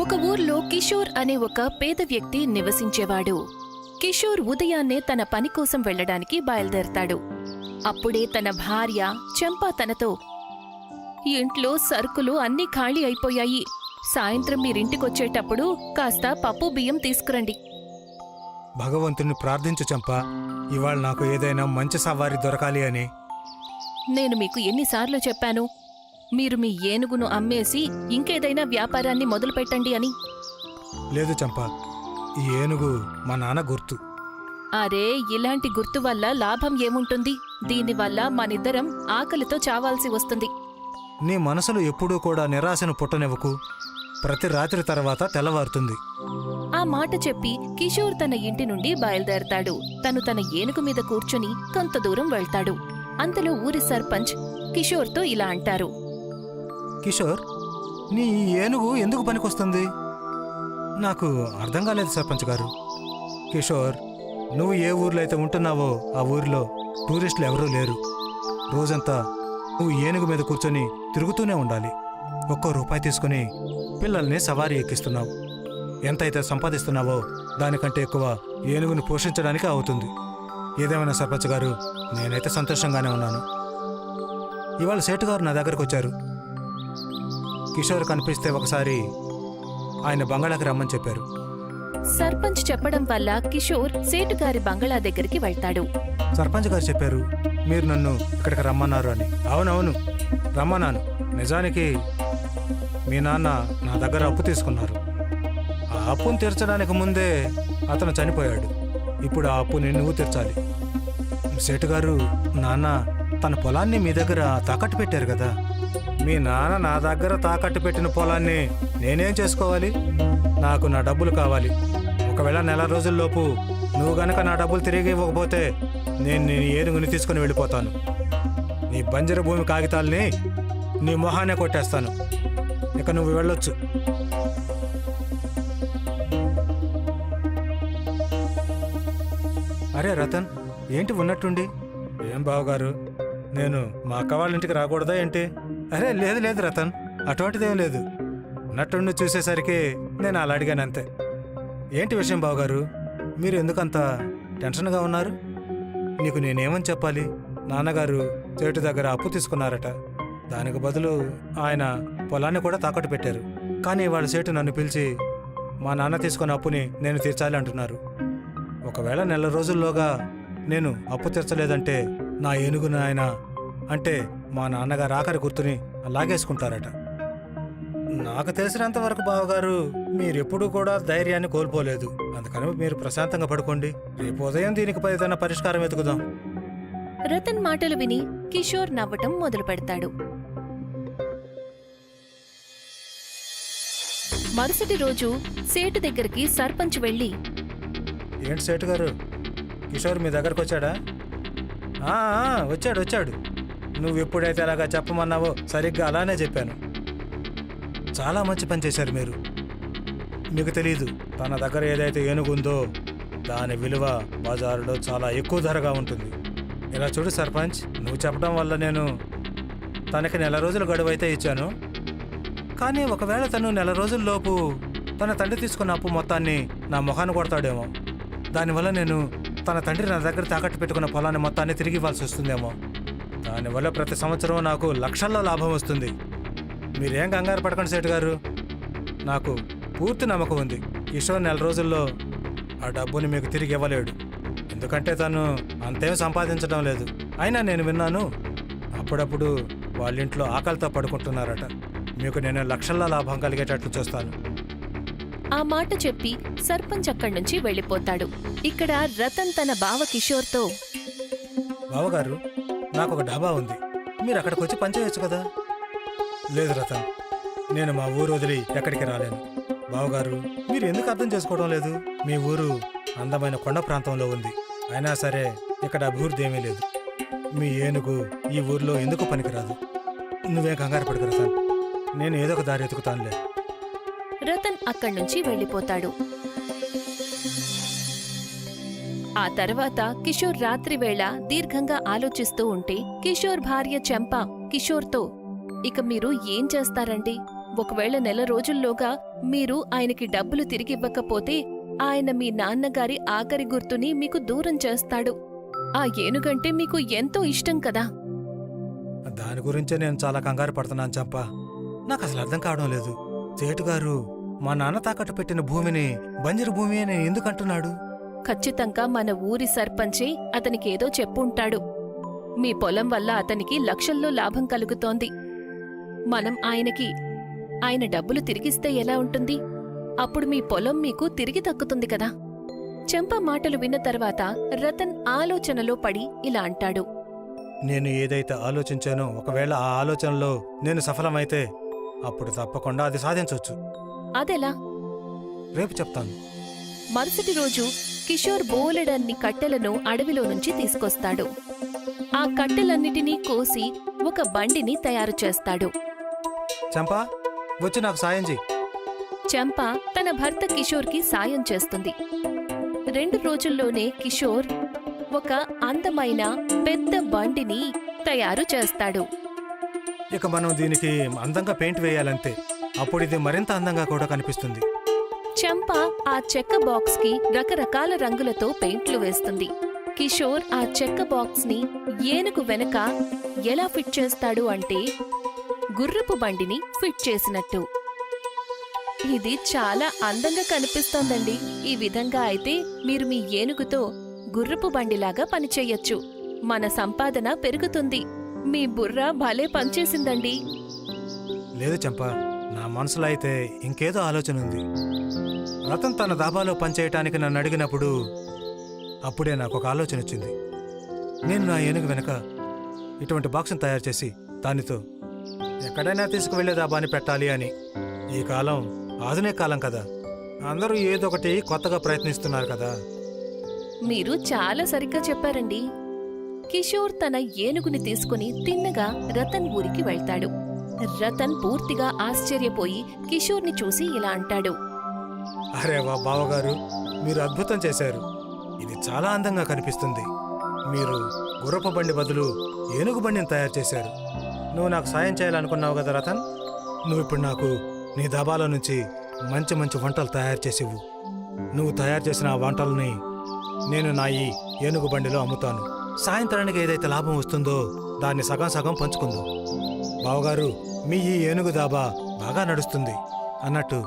ఒక ఊర్లో కిషోర్ అనే ఒక పేద వ్యక్తి నివసించేవాడు. కిషోర్ ఉదయాన్నే తన పని కోసం వెళ్ళడానికి బయలుదేరతాడు. అప్పుడే తన భార్య చంపా తనతో ఇంట్లో సరుకులు అన్నీ ఖాళీ అయిపోయాయి. సాయంత్రం మీరింటికొచ్చేటప్పుడు కాస్త పప్పు బియ్యం తీసుకురండి. భగవంతుని ప్రార్థించు చంప. ఇవాళ నాకు ఏదైనా మంచి సవారి దొరకాలి అని. నేను మీకు ఎన్నిసార్లు చెప్పాను. మీరు మీ ఏనుగును అమ్మేసి ఇంకేదైనా వ్యాపారాన్ని మొదలుపెట్టండి అని. లేదు చంప. ఈ ఏనుగు మా నాన్న గుర్తు. అరే ఇలాంటి గుర్తు వల్ల లాభం ఏముంటుంది? దీనివల్ల మనిద్దరం ఆకలితో చావాల్సి వస్తుంది. నీ మనసులో ఎప్పుడూ కూడా నిరాశను పుట్టనివ్వకు. ప్రతి రాత్రి తర్వాత తెల్లవారుతుంది. ఆ మాట చెప్పి కిషోర్ తన ఇంటి నుండి బయలుదేరతాడు. తను తన ఏనుగు మీద కూర్చుని కొంత దూరం వెళ్తాడు. అంతలో ఊరి సర్పంచ్ కిషోర్తో ఇలా అంటారు. కిషోర్ నీ ఈ ఏనుగు ఎందుకు పనికొస్తుంది? నాకు అర్థం కాలేదు సర్పంచ్ గారు. కిషోర్ నువ్వు ఏ ఊర్లో అయితే ఉంటున్నావో ఆ ఊరిలో టూరిస్టులు ఎవరూ లేరు. రోజంతా నువ్వు ఏనుగు మీద కూర్చొని తిరుగుతూనే ఉండాలి. ఒక్కో రూపాయి తీసుకుని పిల్లల్ని సవారీ ఎక్కిస్తున్నావు. ఎంతైతే సంపాదిస్తున్నావో దానికంటే ఎక్కువ ఏనుగుని పోషించడానికి అవుతుంది. ఏదేమైనా సర్పంచ్ గారు నేనైతే సంతోషంగానే ఉన్నాను. ఇవాళ సేటు గారు నా దగ్గరకు వచ్చారు కిషోర్ కనిపిస్తే ఒకసారి ఆయన బంగాళాకి రమ్మని చెప్పారు. సర్పంచ్ చెప్పడం వల్ల కిషోర్ సేటుగారి బంగళా దగ్గరికి వెళ్తాడు. సర్పంచ్ గారు చెప్పారు మీరు నన్ను ఇక్కడికి రమ్మన్నారు అని. అవునవును రమ్మన్నాను. నిజానికి మీ నాన్న నా దగ్గర అప్పు తీసుకున్నారు. ఆ అప్పును తీర్చడానికి ముందే అతను చనిపోయాడు. ఇప్పుడు ఆ అప్పుని నువ్వు తీర్చాలి. సేటు గారు నాన్న తన పొలాన్ని మీ దగ్గర తాకట్టు పెట్టారు కదా. మీ నాన్న నా దగ్గర తాకట్టు పెట్టిన పొలాన్ని నేనేం చేసుకోవాలి? నాకు నా డబ్బులు కావాలి. ఒకవేళ నెల రోజుల్లోపు నువ్వు గనక నా డబ్బులు తిరిగి ఇవ్వకపోతే నేను నీ ఏనుగుని తీసుకుని వెళ్ళిపోతాను. నీ బంజర భూమి కాగితాల్ని నీ మొహానే కొట్టేస్తాను. ఇక నువ్వు వెళ్ళొచ్చు. అరే రతన్ ఏంటి ఉన్నట్టుండి? ఏం బావగారు? నేను మా అక్క వాళ్ళ ఇంటికి రాకూడదా ఏంటి? అరే లేదు లేదు రతన్. అటువంటిదేం లేదు. నటుడిని చూసేసరికి నేను అలా అడిగాను అంతే. ఏంటి విషయం బావగారు? మీరు ఎందుకంత టెన్షన్గా ఉన్నారు? నీకు నేనేమని చెప్పాలి? నాన్నగారు చేటు దగ్గర అప్పు తీసుకున్నారట. దానికి బదులు ఆయన పొలాన్ని కూడా తాకట్టు పెట్టారు. కానీ వాళ్ళ చేటు నన్ను పిలిచి మా నాన్న తీసుకున్న అప్పుని నేను తీర్చాలి అంటున్నారు. ఒకవేళ నెల రోజుల్లోగా నేను అప్పు తీర్చలేదంటే నా ఏనుగును ఆయన అంటే మా నాన్నగారు ఆఖరి గుర్తుని లాగేసుకుంటారట నాకు తెలిసినంత వరకు బావగారు మీరెప్పుడూ కూడా ధైర్యాన్ని కోల్పోలేదు. అందుకని మీరు ప్రశాంతంగా పడుకోండి. రేపు ఉదయం దీనికి ఏదైనా పరిష్కారం వెతుకుదాం. రతన్ మాటలు విని కిషోర్ నవ్వటం మొదలు పెడతాడు మరుసటి రోజు సేటు దగ్గరికి సర్పంచ్ వెళ్ళి ఏంటి సేటు గారు? కిషోర్ మీ దగ్గరకు వచ్చాడా వచ్చాడు వచ్చాడు. నువ్వు ఎప్పుడైతే అలాగా చెప్పమన్నావో సరిగ్గా అలానే చెప్పాను. చాలా మంచి పని చేశారు మీరు. మీకు తెలియదు తన దగ్గర ఏదైతే ఏనుగుందో దాని విలువ బజారులో చాలా ఎక్కువ ధరగా ఉంటుంది. ఇలా చూడు సర్పంచ్ నువ్వు చెప్పడం వల్ల నేను తనకి నెల రోజులు గడువు అయితే ఇచ్చాను. కానీ ఒకవేళ తను నెల రోజుల్లోపు తన తండ్రి తీసుకున్న అప్పు మొత్తాన్ని నా మొహాన్ని కొడతాడేమో. దానివల్ల నేను తన తండ్రి నా దగ్గర తాకట్టు పెట్టుకున్న పొలాన్ని మొత్తాన్ని తిరిగి ఇవ్వాల్సి వస్తుందేమో. దానివల్ల ప్రతి సంవత్సరం నాకు లక్షల్లో లాభం వస్తుంది. మీరేం కంగారు పడకండి సేటు గారు. నాకు పూర్తి నమ్మకం ఉంది. కిషోర్ నెల రోజుల్లో ఆ డబ్బుని మీకు తిరిగి ఇవ్వలేడు. ఎందుకంటే తను అంతేం సంపాదించడం లేదు. అయినా నేను విన్నాను అప్పుడప్పుడు వాళ్ళ ఇంట్లో ఆకలితో పడుకుంటున్నారట. మీకు నేను లక్షల్లో లాభం కలిగేటట్లు చూస్తాను. ఆ మాట చెప్పి సర్పంచ్ అక్కడి నుంచి వెళ్ళిపోతాడు ఇక్కడ రతన్ తన బావ కిషోర్తో బావగారు నాకు ఒక డాబా ఉంది. మీరు అక్కడికి వచ్చి పనిచేయచ్చు కదా? లేదు రతన్ నేను మా ఊరు వదిలి ఎక్కడికి రాలేను. బావగారు మీరు ఎందుకు అర్థం చేసుకోవడం లేదు? మీ ఊరు అందమైన కొండ ప్రాంతంలో ఉంది. అయినా సరే ఇక్కడ అభివృద్ధి ఏమీ లేదు. మీ ఏనుగు ఈ ఊర్లో ఎందుకు పనికిరాదు? నువ్వేం కంగారు పడకు రతన్. నేను ఏదో ఒక దారి ఎతుకుతానులే రతన్ అక్కడి నుంచి వెళ్ళిపోతాడు. ఆ తర్వాత కిషోర్ రాత్రివేళ దీర్ఘంగా ఆలోచిస్తూ ఉంటే కిషోర్ భార్య చెంప కిషోర్తో ఇక మీరు ఏం చేస్తారండి? ఒకవేళ నెల రోజుల్లోగా మీరు ఆయనకి డబ్బులు తిరిగివ్వకపోతే ఆయన మీ నాన్నగారి ఆఖరి గుర్తుని మీకు దూరం చేస్తాడు. ఆ ఏనుగంటే మీకు ఎంతో ఇష్టం కదా? దాని గురించే నేను చాలా కంగారు పడుతున్నాను చంప. నాకు అసలు అర్థం కావడం లేదు. సేటుగారు మా నాన్న తాకట్టు పెట్టిన భూమిని బంజరు భూమి అని ఎందుకంటున్నాడు? ఖచ్చితంగా మన ఊరి సర్పంచే అతనికేదో చెప్పుంటాడు. మీ పొలం వల్ల అతనికి లక్షల్లో లాభం కలుగుతోంది. మనం ఆయనకి ఆయన డబ్బులు తిరిగిస్తే ఎలా ఉంటుంది? అప్పుడు మీ పొలం మీకు తిరిగి దక్కుతుంది కదా? చెంప మాటలు విన్న తర్వాత రతన్ ఆలోచనలో పడి ఇలా అంటాడు. నేను ఏదైతే ఆలోచించానో ఒకవేళ ఆ ఆలోచనలో నేను సఫలమైతే అప్పుడు తప్పకుండా అది సాధించవచ్చు అదెలా? రేపు చెప్తాను. మరుసటి రోజు కిషోర్ బోలెడన్ని కట్టెలను అడవిలో నుంచి తీసుకొస్తాడు. ఆ కట్టెలన్నిటినీ కోసి ఒక బండిని తయారు చేస్తాడు. చంపా వచ్చి నాకు సాయం చంప తన భర్త కిషోర్కి సాయం చేస్తుంది. రెండు రోజుల్లోనే కిషోర్ ఒక అందమైన పెద్ద బండిని తయారు చేస్తాడు. ఇక మనం దీనికి అందంగా పెయింట్ వేయాలంతే. అప్పుడు ఇది మరింత అందంగా కూడా కనిపిస్తుంది. చంప ఆ చెక్క బాక్స్కి రకరకాల రంగులతో పెయింట్లు వేస్తుంది. కిషోర్ ఆ చెక్క బాక్స్ని ఏనుగు వెనక ఎలా ఫిట్ చేస్తాడు అంటే గుర్రపు బండిని ఫిట్ చేసినట్టు. ఇది చాలా అందంగా కనిపిస్తోందండి. ఈ విధంగా అయితే మీరు మీ ఏనుగుతో గుర్రపు బండిలాగా పనిచేయొచ్చు. మన సంపాదన పెరుగుతుంది. మీ బుర్ర భలే పనిచేసిందండి. లేదు చంపా. నా మనసులో అయితే ఇంకేదో ఆలోచన ఉంది. రతన్ తన దాబాలో పనిచేయటానికి నన్ను అడిగినప్పుడు అప్పుడే నాకు ఒక ఆలోచన వచ్చింది. నేను నా ఏనుగు వెనక ఇటువంటి బాక్స్ని తయారు చేసి దానితో ఎక్కడైనా తీసుకువెళ్ళే దాబాని పెట్టాలి అని. ఈ కాలం ఆధునిక కాలం కదా. అందరూ ఏదో ఒకటి కొత్తగా ప్రయత్నిస్తున్నారు కదా. మీరు చాలా సరిగ్గా చెప్పారండి. కిషోర్ తన ఏనుగుని తీసుకుని తిన్నగా రతన్ ఊరికి వెళ్తాడు. రతన్ పూర్తిగా ఆశ్చర్యపోయి కిషోర్ని చూసి ఇలా అంటాడు. అరే వా బావగారు మీరు అద్భుతం చేశారు. ఇది చాలా అందంగా కనిపిస్తుంది. మీరు గుర్రపు బండి బదులు ఏనుగు బండిని తయారు చేశారు. నువ్వు నాకు సాయం చేయాలనుకున్నావు కదా రతన్? నువ్వు ఇప్పుడు నాకు నీ దబాలో నుంచి మంచి మంచి వంటలు తయారు చేసేవు నువ్వు తయారు చేసిన ఆ వంటల్ని నేను నా ఈ ఏనుగు బండిలో అమ్ముతాను. సాయంత్రానికి ఏదైతే లాభం వస్తుందో దాన్ని సగం సగం పంచుకుందాం. బావగారు మీ ఈ ఏనుగు దాబా బాగా నడుస్తుంది అన్నట్టు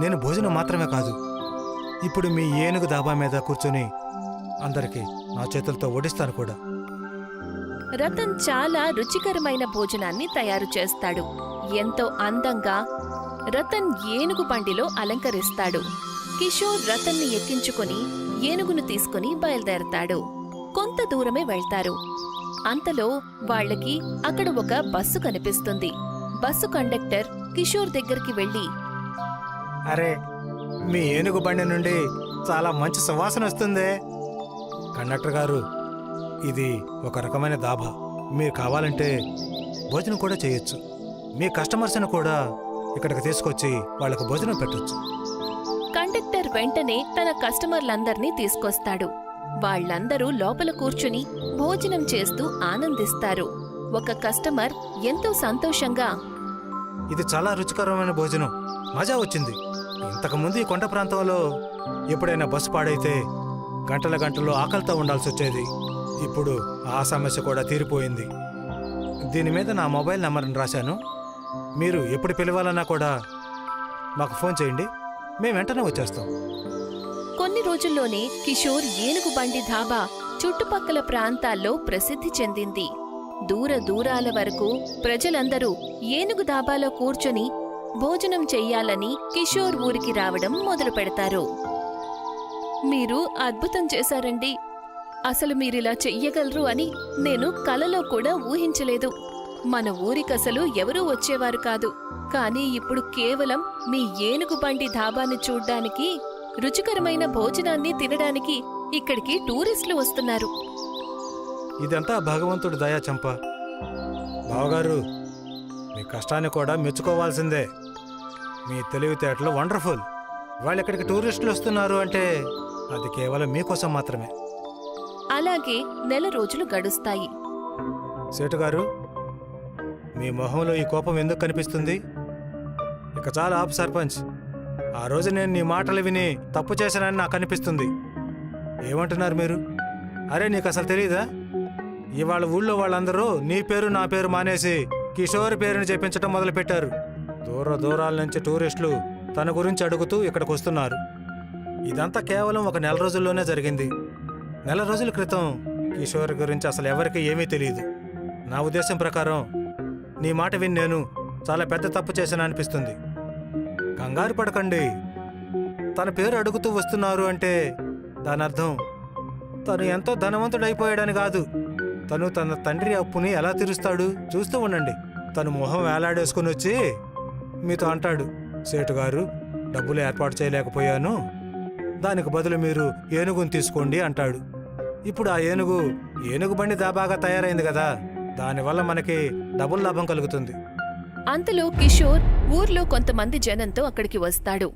నేను భోజనం మాత్రమే కాదు ఇప్పుడు మీ ఏనుగు దాబా మీద కూర్చొని అందరికీ నా చేతులతో వడ్డిస్తాను కూడా. రతన్ చాలా రుచికరమైన భోజనాన్ని తయారు చేస్తాడు. ఎంతో అందంగా రతన్ ఏనుగు బండిలో అలంకరిస్తాడు. కిషోర్ రతన్ని ఎక్కించుకొని ఏనుగును తీసుకుని బయలుదేరతాడు. కొంత దూరమే వెళ్తారు. అంతలో వాళ్ళకి అక్కడ ఒక బస్సు కనిపిస్తుంది. బస్సు కండక్టర్ కిషోర్ దగ్గరికి వెళ్ళి అరే మీ ఏనుగు బండి నుండి చాలా మంచి సువాసన వస్తుందే. కండక్టర్ గారు ఇది ఒక రకమైన దాబా. మీరు కావాలంటే భోజనం కూడా చేయొచ్చు. మీ కస్టమర్స్ని కూడా ఇక్కడికి తీసుకొచ్చి వాళ్ళకు భోజనం పెట్టొచ్చు. కండక్టర్ వెంటనే తన కస్టమర్లందర్నీ తీసుకొస్తాడు. వాళ్ళందరూ లోపల కూర్చుని భోజనం చేస్తూ ఆనందిస్తారు. ఒక కస్టమర్ ఎంతో సంతోషంగా ఇది చాలా రుచికరమైన భోజనం. మజా వచ్చింది. ఇంతకుముందు ఈ కొండ ప్రాంతంలో ఎప్పుడైనా బస్సు పాడైతే గంటల గంటలు ఆకలితో ఉండాల్సి వచ్చేది. ఇప్పుడు ఆ సమస్య కూడా తీరిపోయింది. దీని మీద నా మొబైల్ నెంబర్ని రాశాను. మీరు ఎప్పుడు పిలవాలన్నా కూడా మాకు ఫోన్ చేయండి. మేము వెంటనే వచ్చేస్తాం. కొన్ని రోజుల్లోనే కిషోర్ ఏనుగు బండి ధాబా చుట్టుపక్కల ప్రాంతాల్లో ప్రసిద్ధి చెందింది. దూర దూరాల వరకు ప్రజలందరూ ఏనుగు ధాబాలో కూర్చొని భోజనం చెయ్యాలని కిషోర్ ఊరికి రావడం మొదలు పెడతారు. మీరు అద్భుతం చేశారండి. అసలు మీరిలా చెయ్యగలరు అని నేను కలలో కూడా ఊహించలేదు. మన ఊరికసలు ఎవరూ వచ్చేవారు కాదు. కానీ ఇప్పుడు కేవలం మీ ఏనుగు బండి ధాబాని చూడ్డానికి రుచికరమైన భోజనాన్ని తినడానికి ఇక్కడికి టూరిస్టులు వస్తున్నారు. ఇదంతా భగవంతుడు దయా చంప. బావగారు మీ కష్టాన్ని కూడా మెచ్చుకోవాల్సిందే. మీ తెలివితేటలు వండర్ఫుల్. వాళ్ళు ఇక్కడికి టూరిస్టులు వస్తున్నారు అంటే అది కేవలం మీకోసం మాత్రమే. అలాగే నెల రోజులు గడుస్తాయి. సేటు గారు మీ మొహంలో ఈ కోపం ఎందుకు కనిపిస్తుంది? ఇక చాలా ఆపు సర్పంచ్. ఆ రోజు నేను నీ మాటలు విని తప్పు చేశానని నాకు అనిపిస్తుంది. ఏమంటున్నారు మీరు? అరే నీకు అసలు తెలియదా ఇవాళ ఊళ్ళో వాళ్ళందరూ నీ పేరు నా పేరు మానేసి కిషోర్ పేరుని చెప్పించడం మొదలుపెట్టారు. దూర దూరాల నుంచి టూరిస్టులు తన గురించి అడుగుతూ ఇక్కడికి వస్తున్నారు. ఇదంతా కేవలం ఒక నెల రోజుల్లోనే జరిగింది. నెల రోజుల క్రితం కిషోర్ గురించి అసలు ఎవరికి ఏమీ తెలియదు నా ఉద్దేశం ప్రకారం నీ మాట విని నేను చాలా పెద్ద తప్పు చేశాను అనిపిస్తుంది కంగారు పడకండి. తన పేరు అడుగుతూ వస్తున్నారు అంటే దాని అర్థం తను ఎంతో ధనవంతుడైపోయాడని కాదు. తను తన తండ్రి అప్పుని ఎలా తీరుస్తాడు చూస్తూ ఉండండి. తను మొహం వేలాడేసుకుని వచ్చి మీతో అంటాడు సేటు గారు డబ్బులు ఏర్పాటు చేయలేకపోయాను. దానికి బదులు మీరు ఏనుగుని తీసుకోండి అంటాడు. ఇప్పుడు ఆ ఏనుగు ఏనుగు బండి దాబాగా తయారైంది కదా. దానివల్ల మనకి డబుల్ లాభం కలుగుతుంది. అంతలో కిషోర్ ఊర్లో కొంతమంది జనంతో అక్కడికి వస్తాడు.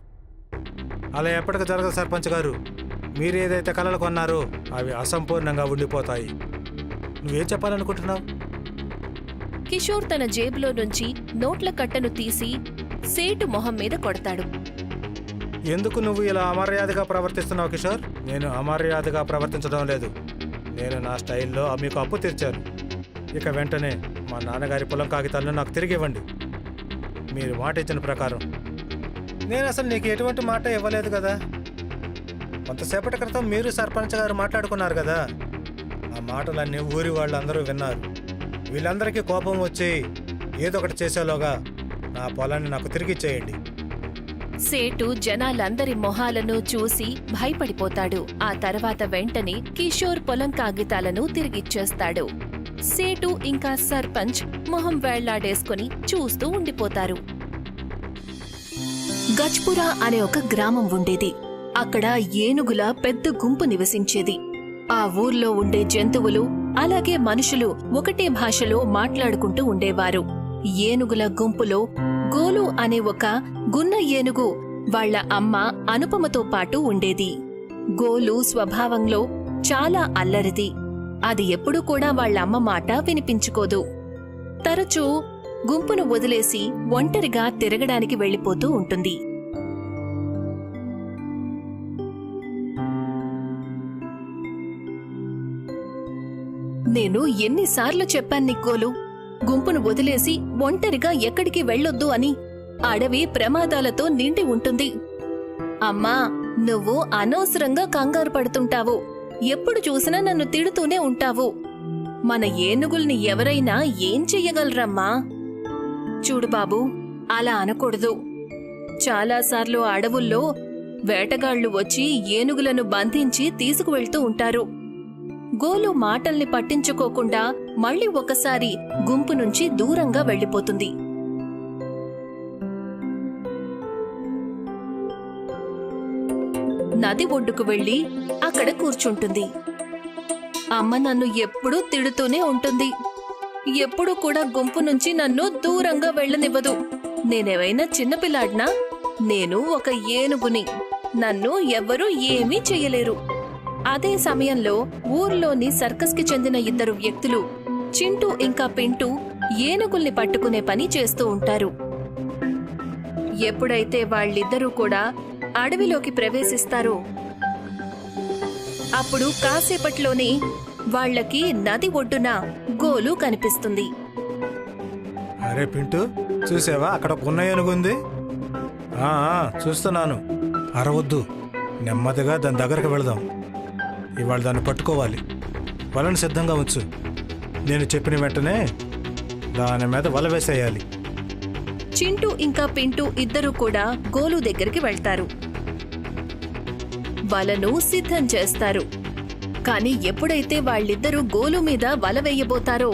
అలా ఎప్పటికి జరగదు సర్పంచ్ గారు. మీరు ఏదైతే కలలు కొన్నారో అవి అసంపూర్ణంగా ఉండిపోతాయి. నువ్వేం చెప్పాలనుకుంటున్నావు? కిషోర్ తన జేబులో నుంచి నోట్ల కట్టను తీసి సేటు మొహం మీద కొడతాడు. ఎందుకు నువ్వు ఇలా అమర్యాదగా ప్రవర్తిస్తున్నావు కిషోర్? నేను అమర్యాదగా ప్రవర్తించడం లేదు. నేను నా స్టైల్లో మీకు అప్పు తీర్చాను. ఇక వెంటనే మా నాన్నగారి పొలం కాగితాలను నాకు తిరిగి ఇవ్వండి మీరు మాట ఇచ్చిన ప్రకారం. నేను అసలు నీకు ఎటువంటి మాట ఇవ్వలేదు కదా. కొంతసేపటి క్రితం మీరు సర్పంచ్ గారు మాట్లాడుకున్నారు కదా. ఆ మాటలన్నీ ఊరి వాళ్ళందరూ విన్నారు. వీళ్ళందరికీ కోపం వచ్చి ఏదో ఒకటి చేసేలోగా నా పొలాన్ని నాకు తిరిగి ఇచ్చేయండి. సేటు జనాలందరి మొహాలను చూసి భయపడిపోతాడు. ఆ తర్వాత వెంటనే కిషోర్ పొలం కాగితాలను తిరిగిచ్చేస్తాడు సేటు ఇంకా సర్పంచ్ మొహం వేళ్ళాడేసుకుని చూస్తూ ఉండిపోతారు. గజ్పురా అనే ఒక గ్రామం ఉండేది. అక్కడ ఏనుగుల పెద్ద గుంపు నివసించేది. ఆ ఊర్లో ఉండే జంతువులు అలాగే మనుషులు ఒకటే భాషలో మాట్లాడుకుంటూ ఉండేవారు. ఏనుగుల గుంపులో గోలు అనే ఒక గున్న ఏనుగు వాళ్ళ అమ్మ అనుపమతో పాటు ఉండేది. గోలు స్వభావంలో చాలా అల్లరిది. అది ఎప్పుడూ కూడా వాళ్ళ అమ్మ మాట వినిపించుకోదు. తరచూ గుంపును వదిలేసి ఒంటరిగా తిరగడానికి వెళ్ళిపోతూ ఉంటుంది. నేను ఎన్నిసార్లు చెప్పాను నిక్కోలు గుంపును వదిలేసి ఒంటరిగా ఎక్కడికి వెళ్ళొద్దు అని అడవి ప్రమాదాలతో నిండి ఉంటుంది. అమ్మా నువ్వు అనవసరంగా కంగారు పడుతుంటావు. ఎప్పుడు చూసినా నన్ను తిడుతూనే ఉంటావు. మన ఏనుగుల్ని ఎవరైనా ఏం చెయ్యగలరమ్మా? చూడు బాబు అలా అనకూడదు. చాలాసార్లు అడవుల్లో వేటగాళ్ళు వచ్చి ఏనుగులను బంధించి తీసుకువెళ్తూ ఉంటారు. గోలు మాటల్ని పట్టించుకోకుండా మళ్ళీ ఒకసారి గుంపు నుంచి దూరంగా వెళ్ళిపోతుంది. నది ఒడ్డుకు వెళ్ళి అక్కడ కూర్చుంటుంది. అమ్మ నన్ను ఎప్పుడూ తిడుతూనే ఉంటుంది. ఎప్పుడూ కూడా గుంపు నుంచి నన్ను దూరంగా వెళ్ళనివ్వదు. నేనేవైనా చిన్నపిల్లాడినా నేను ఒక ఏనుగుని. నన్ను ఎవ్వరూ ఏమీ చెయ్యలేరు. అదే సమయంలో ఊర్లోని సర్కస్కి చెందిన ఇద్దరు వ్యక్తులు చింటూ ఇంకా పింటూ ఏనుగుల్ని పట్టుకునే పని చేస్తూ ఉంటారు. ఎప్పుడైతే వాళ్ళిద్దరూ కూడా అడవిలోకి ప్రవేశిస్తారో. అప్పుడు కాసేపట్లోనే వాళ్ళకి నది ఒడ్డున గోలు కనిపిస్తుంది. అరే పింటూ చూసావా? అక్కడ ఉన్న ఏనుగుంది ఆ, ఆ, చూస్తున్నాను. అరవద్దు. నెమ్మదిగా దాని దగ్గరకు వెళదాం. ఇవాళ దాన్ని పట్టుకోవాలి. వలను సిద్ధంగా ఉంచు. నేను చెప్పిన వెంటనే దాని మీద వల వేసేయాలి. చింటూ ఇంకా పింటూ ఇద్దరూ కూడా గోలు దగ్గరికి వెళ్తారు. వలను సిద్ధం చేస్తారు. కాని ఎప్పుడైతే వాళ్ళిద్దరూ గోలు మీద వల వేయబోతారో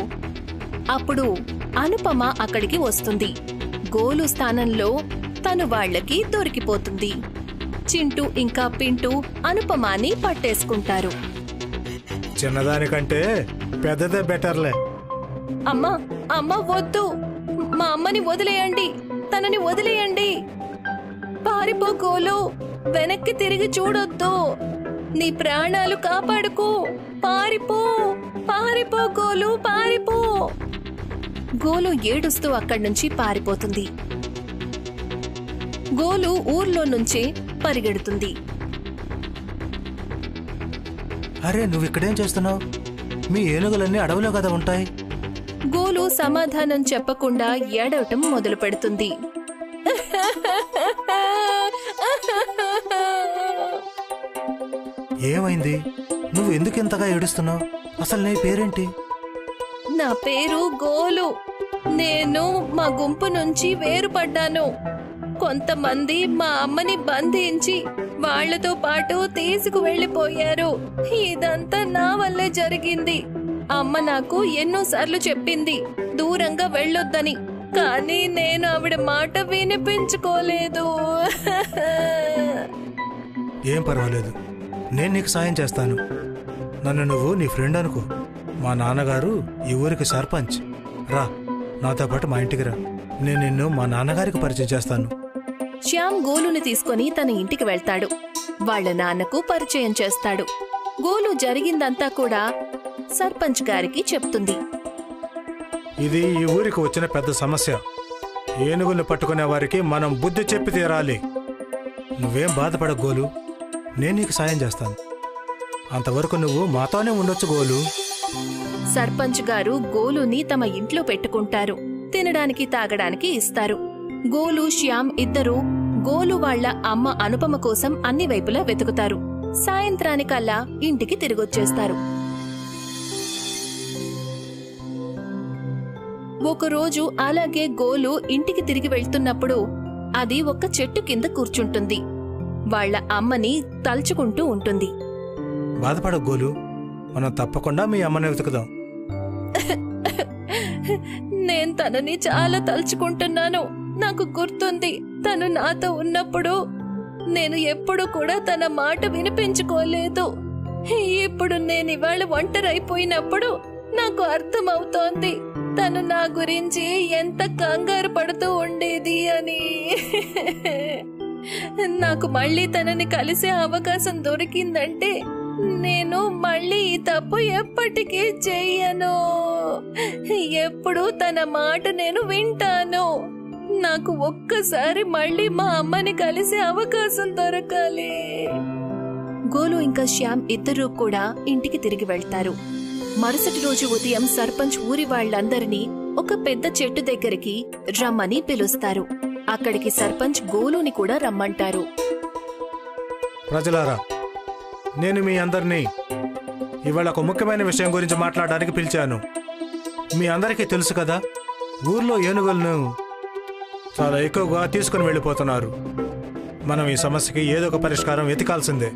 అప్పుడు అనుపమ అక్కడికి వస్తుంది. గోలు స్థానంలో తను వాళ్ళకి దొరికిపోతుంది. చింటూ ఇంకా పింటూ అనుపమాని పట్టేసుకుంటారు. చిన్నదానికంటే పెద్దదే బెటర్లే. అమ్మా అమ్మ వద్దు. మా అమ్మని వదిలేయండి. తనని వదిలేయండి. పారిపో గోలు. వెనక్కి తిరిగి చూడొద్దు. నీ ప్రాణాలు కాపాడుకో. పారిపో. పారిపో గోలు పారిపో. గోలు ఏడుస్తూ అక్కడి నుంచి పారిపోతుంది. గోలు ఊర్లో నుంచే పరిగెడుతుంది. అరే నువ్వు ఇక్కడేం చేస్తున్నావు? మీ ఏనుగులన్నీ అడవిలో కదా ఉంటాయి. గోలు సమాధానం చెప్పకుండా ఏడవటం మొదలు పెడుతుంది ఏమైంది? నువ్వు ఎందుకు ఇంతగా ఏడుస్తున్నావు? అసలు నీ పేరేంటి? నా పేరు గోలు. నేను మా గుంపు నుంచి వేరుపడ్డాను. కొంతమంది మా అమ్మని బంధించి వాళ్ళతో పాటు తీసుకు వెళ్ళిపోయారు ఇదంతా నా వల్లే జరిగింది. అమ్మ నాకు ఎన్నోసార్లు చెప్పింది దూరంగా వెళ్ళొద్దని. కానీ నేను ఆవిడ మాట వినిపించుకోలేదు. ఏం పర్వాలేదు. నేను నీకు సాయం చేస్తాను. నన్ను నువ్వు నీ ఫ్రెండ్ అనుకో. మా నాన్నగారు ఈ ఊరికి సర్పంచ్. రా నాతో పాటు మా ఇంటికి రా. నేను నిన్ను మా నాన్నగారికి పరిచయం చేస్తాను. శ్యామ్ గోలుని తీసుకొని తన ఇంటికి వెళ్తాడు. వాళ్ళ నాన్నకు పరిచయం చేస్తాడు. గోలు జరిగిందంతా కూడా సర్పంచ్ గారికి చెప్తుంది. ఇది ఈ ఊరికి వచ్చిన పెద్ద సమస్య. ఏనుగుల్ని పట్టుకునే వారికి మనం బుద్ధి చెప్పి తీరాలి. నువ్వేం బాధపడ గోలు. నేను నీకు సాయం చేస్తాను. అంతవరకు నువ్వు మాతోనే ఉండొచ్చు గోలు. సర్పంచ్ గారు గోలుని తమ ఇంట్లో పెట్టుకుంటారు. తినడానికి తాగడానికి ఇస్తారు. గోలు శ్యామ్ ఇద్దరూ గోలు వాళ్ళ అమ్మ అనుపమ కోసం అన్ని వైపులా వెతుకుతారు. సాయంత్రానికల్లా ఇంటికి తిరిగొచ్చేస్తారు. ఒకరోజు అలాగే గోలు ఇంటికి తిరిగి వెళ్తున్నప్పుడు అది ఒక చెట్టు కింద కూర్చుంటుంది. వాళ్ళ అమ్మని తలుచుకుంటూ ఉంటుంది. బాధపడ గోలు. మనం తప్పకుండా మీ అమ్మని వెతుకుదాం. నేను తనని చాలా తలుచుకుంటున్నాను. నాకు గుర్తుంది తను నాతో ఉన్నప్పుడు నేను ఎప్పుడు కూడా తన మాట వినిపించుకోలేదు. ఇప్పుడు నేను ఇవాళ ఒంటరైపోయినప్పుడు నాకు అర్థమవుతోంది తను నా గురించి ఎంత కంగారు పడుతూ ఉండేది అని. నాకు మళ్ళీ తనని కలిసే అవకాశం దొరికిందంటే నేను మళ్ళీ ఈ తప్పు ఎప్పటికీ చెయ్యను. ఎప్పుడు తన మాట నేను వింటాను. నాకు ఒక్కసారి మళ్ళీ మా అమ్మని కలిసే అవకాశం దొరకాలి. గోలు ఇంకా శ్యామ్ ఇద్దరూ కూడా ఇంటికి తిరిగి వెళ్తారు. మరుసటి రోజు ఉదయం సర్పంచ్ ఊరి వాళ్ళందరినీ ఒక పెద్ద చెట్టు దగ్గరికి రమ్మని పిలుస్తారు. అక్కడికి సర్పంచ్ గోలుని కూడా రమ్మంటారు. ప్రజలారా నేను మీ అందరినీ ఇవాళ ఒక ముఖ్యమైన విషయం గురించి మాట్లాడడానికి పిలిచాను. మీ అందరికీ తెలుసు కదా ఊర్లో ఏనుగులను చాలా ఎక్కువగా తీసుకుని వెళ్ళిపోతున్నారు. మనం ఈ సమస్యకి ఏదో ఒక పరిష్కారం వెతకాల్సిందే.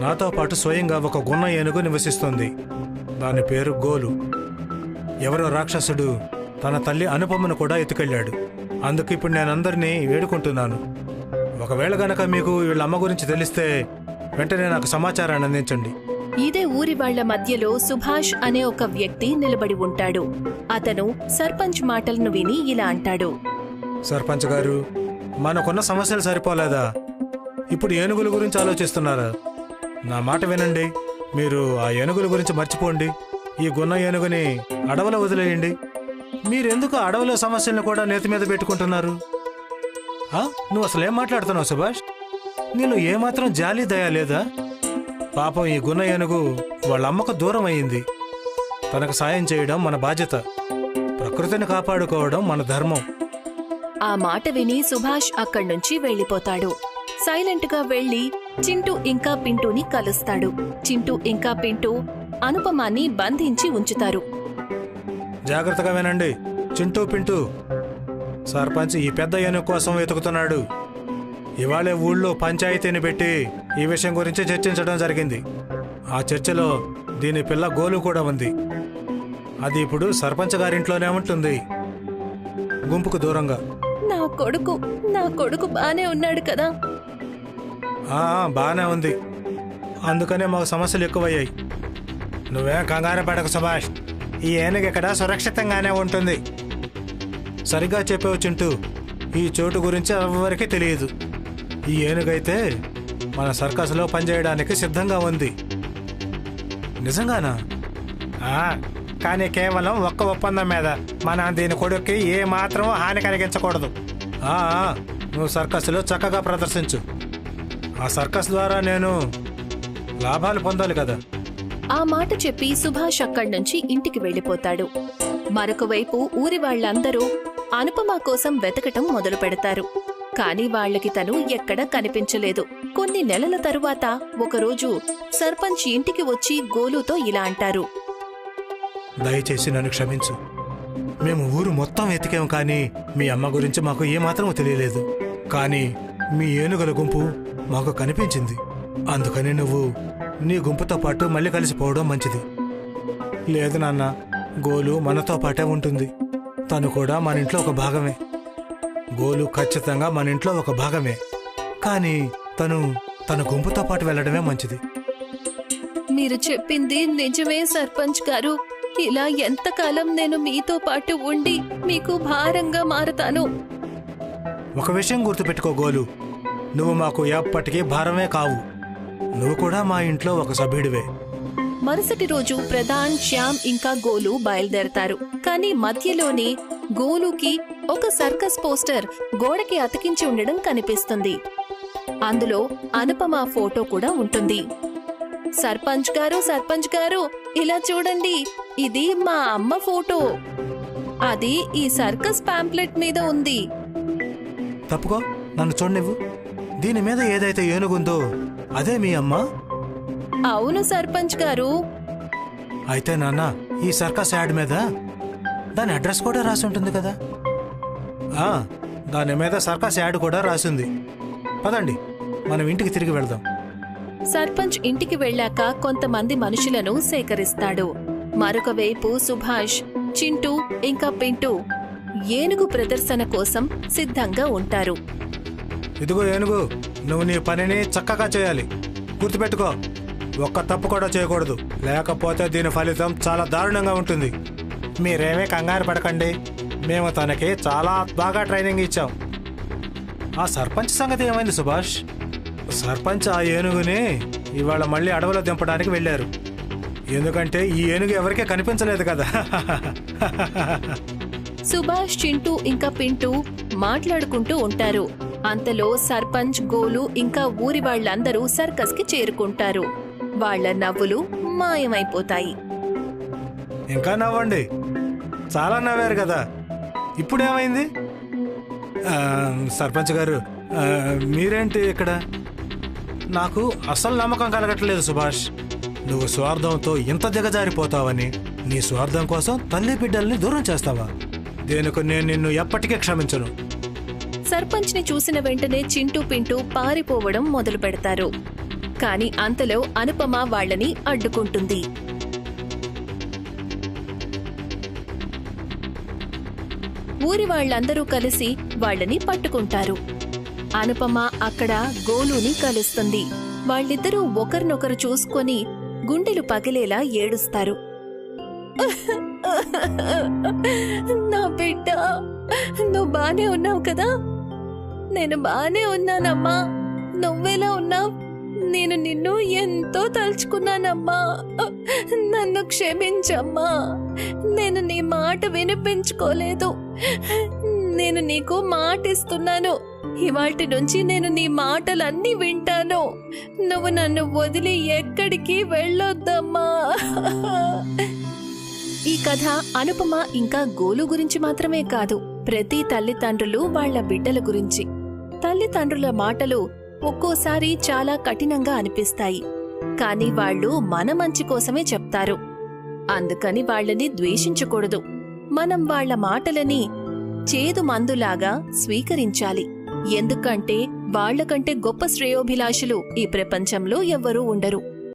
నాతో పాటు స్వయంగా ఒక గున్న ఏనుగు నివసిస్తుంది. దాని పేరు గోలు. ఎవరో రాక్షసుడు తన తల్లి అనుపమను కూడా ఎత్తుకెళ్ళాడు. అందుకు ఇప్పుడు నేను అందరినీ వేడుకుంటున్నాను. ఒకవేళ గనక మీకు వీళ్ళ అమ్మ గురించి తెలిస్తే వెంటనే నాకు సమాచారాన్ని అందించండి. ఇదే ఊరి వాళ్ళ మధ్యలో సుభాష్ అనే ఒక వ్యక్తి నిలబడి ఉంటాడు. అతను సర్పంచ్ మాటలను విని ఇలా అంటాడు. సర్పంచ్ గారు మనకున్న సమస్యలు సరిపోలేదా? ఇప్పుడు ఏనుగుల గురించి ఆలోచిస్తున్నారా? నా మాట వినండి. మీరు ఆ ఏనుగుల గురించి మర్చిపోండి. ఈ గున్న ఏనుగుని అడవిలో వదిలేయండి. మీరెందుకు అడవిలో సమస్యలను కూడా నేతి మీద పెట్టుకుంటున్నారు? నువ్వు అసలు ఏం మాట్లాడుతున్నావు సుభాష్? నీలో ఏమాత్రం జాలి దయా లేదా? పాపం ఈ గున్న ఏనుగు వాళ్ళ అమ్మకు దూరం అయింది తనకు సాయం చేయడం మన బాధ్యత. ప్రకృతిని కాపాడుకోవడం మన ధర్మం. ఆ మాట విని సుభాష్ అక్కడి నుంచి వెళ్ళిపోతాడు. సైలెంట్గా వెళ్ళి చింటూ ఇంకా పింటూని కలుస్తాడు. చింటూ ఇంకా పింటూ అనుపమాన్ని బంధించి ఉంచుతారు. జాగ్రత్తగా వినండి చింటూ పింటూ. సర్పంచ్ ఈ పెద్ద ఏనుగు కోసం వెతుకుతున్నాడు. ఇవాళే ఊళ్ళో పంచాయతీని పెట్టి ఈ విషయం గురించి చర్చించడం జరిగింది. ఆ చర్చలో దీని పిల్ల గోలు కూడా ఉంది. అది ఇప్పుడు సర్పంచ్ గారింట్లోనే ఉంటుంది. గుంపుకు దూరంగా. నా కొడుకు నా కొడుకు బానే ఉన్నాడు కదా. ఆ, బాగానే ఉంది. అందుకనే మాకు సమస్యలు ఎక్కువయ్యాయి. నువ్వేం కంగారు పడకు సుభాష్. ఈ ఏనుగు ఇక్కడ సురక్షితంగానే ఉంటుంది. సరిగ్గా చెప్పావు చింటూ. ఈ చోటు గురించి ఎవరికీ తెలియదు. ఈ ఏనుగైతే మన సర్కస్లో పనిచేయడానికి సిద్ధంగా ఉంది. నిజంగానా? కానీ కేవలం ఒక్క ఒప్పందం మీద. మనం దీని కొడుక్కి ఏ మాత్రం హాని కలిగించకూడదు. నువ్వు సర్కస్లో చక్కగా ప్రదర్శించు. ఆ సర్కస్ ద్వారా నేను లాభాలు పొందాలి కదా. ఆ మాట చెప్పి సుభాష్ అక్కడి నుంచి ఇంటికి వెళ్ళిపోతాడు. మరొక వైపు ఊరి వాళ్ళందరూ అనుపమ కోసం వెతకటం మొదలు పెడతారు. కాని వాళ్ళకి తను ఎక్కడా కనిపించలేదు. కొన్ని నెలల తరువాత ఒకరోజు సర్పంచ్ ఇంటికి వచ్చి గోలుతో ఇలా అంటారు. దయచేసి నన్ను క్షమించు. మేము ఊరు మొత్తం వెతికాం కానీ మీ అమ్మ గురించి మాకు ఏమాత్రం తెలియలేదు. కానీ మీ ఏనుగుల గుంపు మాకు కనిపించింది. అందుకని నువ్వు నీ గుంపుతో పాటు మళ్ళీ కలిసిపోవడం మంచిది. లేదు నాన్న గోలు మనతో పాటే ఉంటుంది. తను కూడా మన ఇంట్లో ఒక భాగమే. గోలు ఖచ్చితంగా మన ఇంట్లో ఒక భాగమే. కానీ తను తన గుంపుతో పాటు వెళ్ళడమే మంచిది. మీరు చెప్పింది నిజమే సర్పంచ్ గారు. ఇలా ఎంతకాలం నేను మీతో పాటు ఉండి మీకు భారంగా మారతాను? ఒక విషయం గుర్తుపెట్టుకో గోలు. నువ్వు మాకు ఎప్పటికీ భారమే కావు. నువ్వు కూడా మా ఇంట్లో ఒక సభ్యుడివే. మరుసటి రోజు ప్రధాన్ శ్యామ్ ఇంకా గోలు బయలుదేరతారు. కానీ మధ్యలోనే గోలుకి ఒక సర్కస్ పోస్టర్ గోడకి అతికించి ఉండడం కనిపిస్తుంది. అందులో అనుపమ ఫోటో కూడా ఉంటుంది. సర్పంచ్ గారు సర్పంచ్ గారు ఇలా చూడండి ఇది మా అమ్మ ఫోటో. అది ఈ సర్కస్ పాంప్లెట్ మీద ఉంది. తప్పుకో నన్ను చూడనివ్వు. దీని మీద ఏదైతే ఏనుగుందో అదే మీ అమ్మ? అవును సర్పంచ్ గారు. అయితే నాన్న ఈ సర్కస్ యాడ్ మీద దాని అడ్రస్ కూడా రాసి ఉంటుంది కదా? ఆ, దాని మీద సర్కస్ యాడ్ కూడా రాసింది. పదండి మనం ఇంటికి తిరిగి వెళ్దాం. సర్పంచ్ ఇంటికి వెళ్ళాక కొంతమంది మనుషులను సేకరిస్తాడు. మరొక వైపు సుభాష్ చింటూ ఇంకా పింటూ ఏనుగు ప్రదర్శన కోసం సిద్ధంగా ఉంటారు. ఇదిగో ఏనుగు నువ్వు నీ పనిని చక్కగా చేయాలి. గుర్తుపెట్టుకో ఒక్క తప్పు కూడా చేయకూడదు. లేకపోతే దీని ఫలితం చాలా దారుణంగా ఉంటుంది. మీరేమీ కంగారు పడకండి. మేము తనకి చాలా బాగా ట్రైనింగ్ ఇచ్చాం. ఆ సర్పంచ్ సంగతి ఏమైంది సుభాష్? సర్పంచ్ ఆ ఏనుగుని ఇవాళ మళ్ళీ అడవిలో దింపడానికి వెళ్ళారు. ఎందుకంటే ఈ ఏనుగు ఎవరికీ కనిపించలేదు కదా. సుభాష్ చింటూ ఇంకా పింటూ మాట్లాడుకుంటూ ఉంటారు. అంతలో సర్పంచ్ గోలు ఇంకా ఊరి వాళ్ళందరూ సర్కస్కి చేరుకుంటారు. వాళ్ళ నవ్వులు మాయమైపోతాయి. ఇంకా నవ్వండి. చాలా నవ్వారు కదా. ఇప్పుడేమైంది? సర్పంచ్ గారు మీరేంటి ఇక్కడ? నాకు అసలు నమ్మకం కలగట్లేదు సుభాష్. నువ్వు స్వార్థంతో ఇంత దిగజారిపోతావని నీ స్వార్థం కోసం తల్లి బిడ్డల్ని దూరం చేస్తావా? దేనికి నేను నిన్ను ఎప్పటికీ క్షమించను. సర్పంచ్ని చూసిన వెంటనే చింటూ పింటూ పారిపోవడం మొదలు పెడతారు. కాని అంతలో అనుపమ వాళ్ళని అడ్డుకుంటుంది. ఊరి వాళ్ళందరూ కలిసి వాళ్ళని పట్టుకుంటారు. అనుపమ అక్కడ గోలుని కలుస్తుంది. వాళ్ళిద్దరూ ఒకరినొకరు చూసుకొని గుండెలు పగిలేలా ఏడుస్తారు. నా బిడ్డ నువ్వు బానే ఉన్నావు కదా? నేను బానే ఉన్నానమ్మా. నువ్వెలా ఉన్నావు? నేను నిన్ను ఎంతో తలుచుకున్నానమ్మా. నన్ను క్షమించమ్మా. నేను నీ మాట వినిపించుకోలేదు. నేను నీకు మాట ఇస్తున్నాను ఇవాటి నుంచి నేను నీ మాటలన్నీ వింటాను. నువ్వు నన్ను వదిలి ఎక్కడికి వెళ్ళొద్దమ్మా. ఈ కథ అనుపమ ఇంకా గోలు గురించి మాత్రమే కాదు ప్రతి తల్లిదండ్రులు వాళ్ళ బిడ్డల గురించి. తల్లిదండ్రుల మాటలు ఒక్కోసారి చాలా కఠినంగా అనిపిస్తాయి. కానీ వాళ్ళు మన మంచి కోసమే చెప్తారు. అందుకని వాళ్ళని ద్వేషించకూడదు. మనం వాళ్ళ మాటలని చేదు మందులాగా స్వీకరించాలి. ఎందుకంటే వాళ్ళకంటే గొప్ప శ్రేయోభిలాషులు ఈ ప్రపంచంలో ఎవ్వరూ ఉండరు.